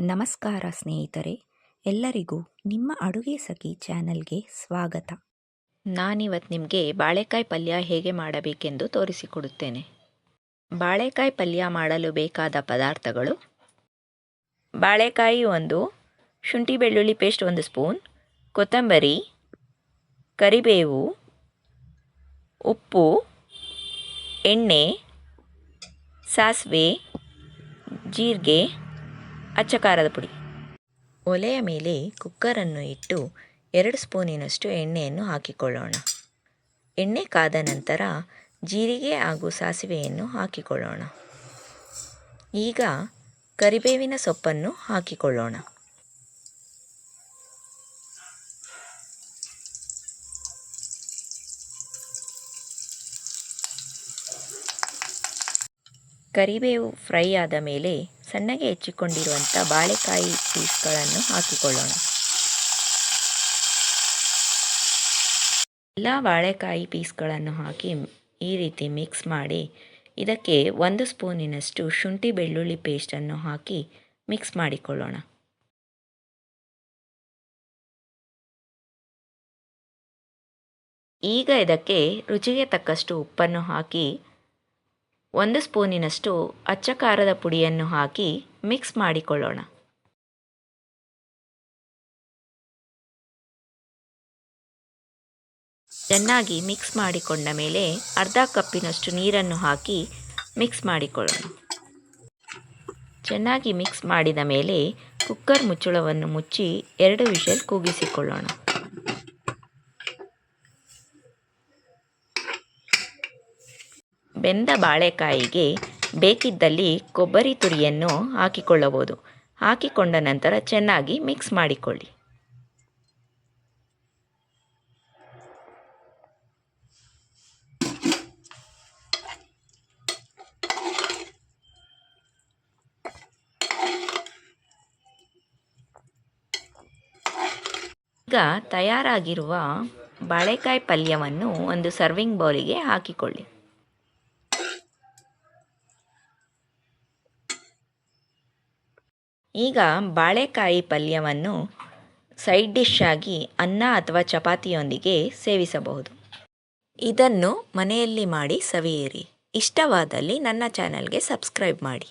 ನಮಸ್ಕಾರ ಸ್ನೇಹಿತರೆ, ಎಲ್ಲರಿಗೂ ನಿಮ್ಮ ಅಡುಗೆ ಸಖಿ ಚಾನಲ್ಗೆ ಸ್ವಾಗತ. ನಾನಿವತ್ತು ನಿಮಗೆ ಬಾಳೆಕಾಯಿ ಪಲ್ಯ ಹೇಗೆ ಮಾಡಬೇಕೆಂದು ತೋರಿಸಿಕೊಡುತ್ತೇನೆ. ಬಾಳೆಕಾಯಿ ಪಲ್ಯ ಮಾಡಲು ಬೇಕಾದ ಪದಾರ್ಥಗಳು. ಬಾಳೆಕಾಯಿ ಒಂದು, ಶುಂಠಿ ಬೆಳ್ಳುಳ್ಳಿ ಪೇಸ್ಟ್ ಒಂದು ಸ್ಪೂನ್, ಕೊತ್ತಂಬರಿ, ಕರಿಬೇವು, ಉಪ್ಪು, ಎಣ್ಣೆ, ಸಾಸಿವೆ, ಜೀರಿಗೆ ಅಚ್ಚ ಖಾರದ ಪುಡಿ. ಒಲೆಯ ಮೇಲೆ ಕುಕ್ಕರನ್ನು ಇಟ್ಟು ಎರಡು ಸ್ಪೂನಿನಷ್ಟು ಎಣ್ಣೆಯನ್ನು ಹಾಕಿಕೊಳ್ಳೋಣ. ಎಣ್ಣೆ ಕಾದ ನಂತರ ಜೀರಿಗೆ ಹಾಗೂ ಸಾಸಿವೆಯನ್ನು ಹಾಕಿಕೊಳ್ಳೋಣ. ಈಗ ಕರಿಬೇವಿನ ಸೊಪ್ಪನ್ನು ಹಾಕಿಕೊಳ್ಳೋಣ. ಕರಿಬೇವು ಫ್ರೈ ಆದ ಮೇಲೆ ಸಣ್ಣಗೆ ಹೆಚ್ಚಿಕೊಂಡಿರುವಂಥ ಬಾಳೆಕಾಯಿ ಪೀಸ್ಗಳನ್ನು ಹಾಕಿಕೊಳ್ಳೋಣ. ಎಲ್ಲ ಬಾಳೆಕಾಯಿ ಪೀಸ್ಗಳನ್ನು ಹಾಕಿ ಈ ರೀತಿ ಮಿಕ್ಸ್ ಮಾಡಿ ಇದಕ್ಕೆ ಒಂದು ಸ್ಪೂನಿನಷ್ಟು ಶುಂಠಿ ಬೆಳ್ಳುಳ್ಳಿ ಪೇಸ್ಟನ್ನು ಹಾಕಿ ಮಿಕ್ಸ್ ಮಾಡಿಕೊಳ್ಳೋಣ. ಈಗ ಇದಕ್ಕೆ ರುಚಿಗೆ ತಕ್ಕಷ್ಟು ಉಪ್ಪನ್ನು ಹಾಕಿ ಒಂದು ಸ್ಪೂನಿನಷ್ಟು ಅಚ್ಚ ಖಾರದ ಪುಡಿಯನ್ನು ಹಾಕಿ ಮಿಕ್ಸ್ ಮಾಡಿಕೊಳ್ಳೋಣ. ಚೆನ್ನಾಗಿ ಮಿಕ್ಸ್ ಮಾಡಿಕೊಂಡ ಮೇಲೆ ಅರ್ಧ ಕಪ್ಪಿನಷ್ಟು ನೀರನ್ನು ಹಾಕಿ ಮಿಕ್ಸ್ ಮಾಡಿಕೊಳ್ಳೋಣ. ಚೆನ್ನಾಗಿ ಮಿಕ್ಸ್ ಮಾಡಿದ ಮೇಲೆ ಕುಕ್ಕರ್ ಮುಚ್ಚಳವನ್ನು ಮುಚ್ಚಿ ಎರಡು ವಿಷಲ್ ಕೂಗಿಸಿಕೊಳ್ಳೋಣ ಬೆಂದ ಬಾಳೆಕಾಯಿಗೆ ಬೇಕಿದ್ದಲ್ಲಿ ಕೊಬ್ಬರಿ ತುರಿಯನ್ನು ಹಾಕಿಕೊಳ್ಳಬಹುದು. ಹಾಕಿಕೊಂಡ ನಂತರ ಚೆನ್ನಾಗಿ ಮಿಕ್ಸ್ ಮಾಡಿಕೊಳ್ಳಿ. ಈಗ ತಯಾರಾಗಿರುವ ಬಾಳೆಕಾಯಿ ಪಲ್ಯವನ್ನು ಒಂದು ಸರ್ವಿಂಗ್ ಬೌಲಿಗೆ ಹಾಕಿಕೊಳ್ಳಿ. ಈಗ ಬಾಳೆಕಾಯಿ ಪಲ್ಯವನ್ನು ಸೈಡ್ ಡಿಶ್ ಆಗಿ ಅನ್ನ ಅಥವಾ ಚಪಾತಿಯೊಂದಿಗೆ ಸೇವಿಸಬಹುದು. ಇದನ್ನು ಮನೆಯಲ್ಲಿ ಮಾಡಿ ಸವಿಯಿರಿ. ಇಷ್ಟವಾದಲ್ಲಿ ನನ್ನ ಚಾನಲ್ಗೆ ಸಬ್ಸ್ಕ್ರೈಬ್ ಮಾಡಿ.